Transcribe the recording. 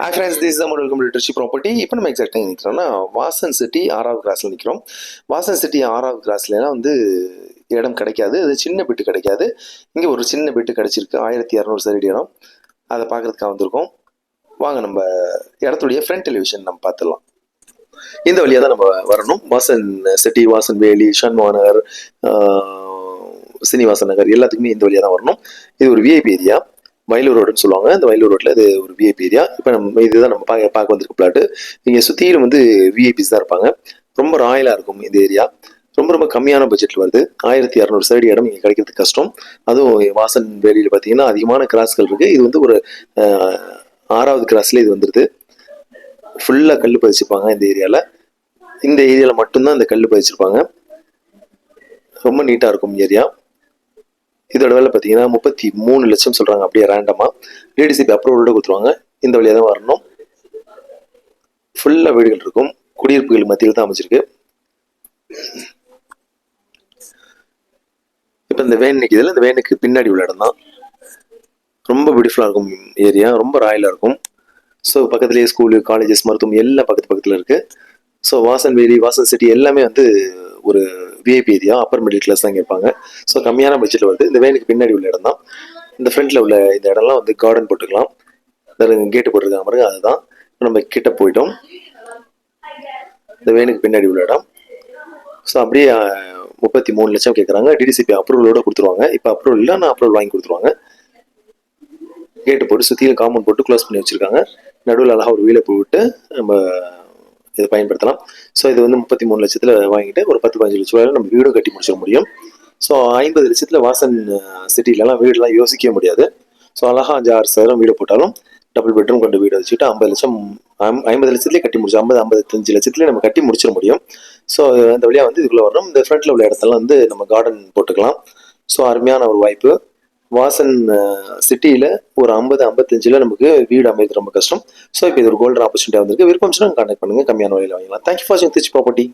Hi friends this தான் welcome லிட்ரஷி property இப்போ நம்ம எக்ஸாக்டாக நிற்கிறோம்னா வாசன் சிட்டி ஆறாவது கிராஸில் நிற்கிறோம் வாசன் சிட்டி ஆறாவது கிராஸ்லாம் வந்து இடம் கிடைக்காது. அது சின்ன பிட்டு கிடைக்காது. இங்கே ஒரு சின்ன பிட்டு கிடைச்சிருக்கு. ஆயிரத்தி இரநூறு சதுரடி இடம். அதை பார்க்குறதுக்காக வந்திருக்கோம். வாங்க நம்ம இடத்துடைய ஃப்ரண்ட் டெலிவிஷன் நம்ம பார்த்துடலாம். இந்த வழியாக தான் நம்ம வரணும். வாசன் சிட்டி வாசன் வேலி ஷண்முக சீனிவாசன் நகர் எல்லாத்துக்குமே இந்த வழியாக தான் வரணும். இது ஒரு விஐபி ஏரியா மயிலூர் ரோடுன்னு சொல்லுவாங்க. இந்த மயிலூர் ரோட்டில் இது ஒரு விஐபி ஏரியா இப்போ நம்ம இதுதான் நம்ம பார்க்க பார்க்க வந்திருக்க பிளாட்டு. இங்கே சுற்றிலும் வந்து விஐபிஸ் தான் இருப்பாங்க. ரொம்ப ராயலாக இருக்கும் இந்த ஏரியா ரொம்ப ரொம்ப கம்மியான பட்ஜெட்டில் வருது. ஆயிரத்தி இரநூறு சைடு இடம் இங்கே கிடைக்கிறது கஷ்டம். அதுவும் வாசன் வேலியில் பார்த்தீங்கன்னா அதிகமான கிராஸ்கள் இருக்குது இது வந்து ஒரு ஆறாவது கிராஸில் இது வந்துடுது ஃபுல்லாக கல் பதிச்சிருப்பாங்க இந்த ஏரியாவில் இந்த ஏரியாவில் மட்டும்தான் இந்த கல் பதிச்சிருப்பாங்க. ரொம்ப நீட்டாக இருக்கும் ஏரியா இதோட வேலை பார்த்தீங்கன்னா முப்பத்தி மூணு லட்சம் சொல்கிறாங்க அப்படியே ரேண்டமாக லேடிஸுக்கு அப்ரூவலோட கொடுத்துருவாங்க. இந்த வழியாக தான் வரணும். ஃபுல்லாக வீடுகள் இருக்கும். குடியிருப்புகள் மத்தியில் தான் அமைச்சிருக்கு இப்போ இந்த வேன் நிற்கிதில் இந்த வேனுக்கு பின்னாடி உள்ள இடம் தான். ரொம்ப பியூட்டிஃபுல்லாக இருக்கும் ஏரியா ரொம்ப ராயலாக இருக்கும். ஸோ பக்கத்துலேயே ஸ்கூலு காலேஜஸ் மருத்துவம் எல்லாம் பக்கத்து பக்கத்தில் இருக்குது ஸோ வாசன் வேலி வாசன் சிட்டி எல்லாமே வந்து ஒரு V I P area upper middle class தான் இருப்பாங்க. ஸோ கம்மியான பட்ஜெட்டில் வருது. இந்த வேனுக்கு பின்னாடி உள்ள இடம் தான் இந்த ஃப்ரண்ட்டில் உள்ள இந்த இடம்லாம் வந்து கார்டன் போட்டுக்கலாம். கேட்டு போட்டிருக்காங்க பாருங்க அதுதான். நம்ம கிட்ட போயிட்டோம். இந்த வேனுக்கு பின்னாடி உள்ள இடம். ஸோ அப்படியே முப்பத்தி மூணு லட்சம் கேட்குறாங்க டிடிசிபி அப்ரூவலோட கொடுத்துருவாங்க. இப்போ அப்ரூவல் இல்லை நான் அப்ரூவல் வாங்கி கொடுத்துருவாங்க. கேட்டு போட்டு சுற்றியும் காம்பவுண்ட் போட்டு க்ளோஸ் பண்ணி வச்சிருக்காங்க. நடுவில் அழகாக ஒரு வீலை போட்டு நம்ம இதை பயன்படுத்தலாம். ஸோ இது வந்து முப்பத்தி மூணு லட்சத்தில் வாங்கிட்டு ஒரு பத்து பதினஞ்சு லட்ச ரூபாயில் நம்ம வீடும் கட்டி முடிச்சிட முடியும். ஸோ ஐம்பது லட்சத்தில் வாசன் சிட்டிலலாம் வீடெலாம் யோசிக்கவே முடியாது. ஸோ அழகாக அஞ்சு ஆறு சதுரம் வீடு போட்டாலும் டபுள் பெட்ரூம் கொண்டு வீடு வச்சுட்டு ஐம்பது லட்சம் ஐம்பது லட்சத்துலேயே கட்டி முடிச்சு ஐம்பது ஐம்பத்தஞ்சு லட்சத்துலேயே நம்ம கட்டி முடிச்சிட முடியும். ஸோ அந்த வழியாக வந்து இதுக்குள்ளே வரணும். இந்த ஃப்ரண்ட்டில் உள்ள இடத்தெல்லாம் வந்து நம்ம கார்டன் போட்டுக்கலாம். ஸோ அருமையான ஒரு வாய்ப்பு. வாசன் சிட்டியில் ஒரு ஐம்பது ஐம்பத்தஞ்சில் நமக்கு வீடு அமைது ரொம்ப கஷ்டம். ஸோ இப்போ இது ஒரு கோல்டன் ஆப்பர்ச்சுனிட்டியாக வந்திருக்கு. விருப்பம் கான்டாக்ட் பண்ணுங்க. கம்மியான வழியில் வாங்கலாம் தேங்க்யூ ஃபார் வாட்சிங் திருச்சி ப்ராப்பர்ட்டி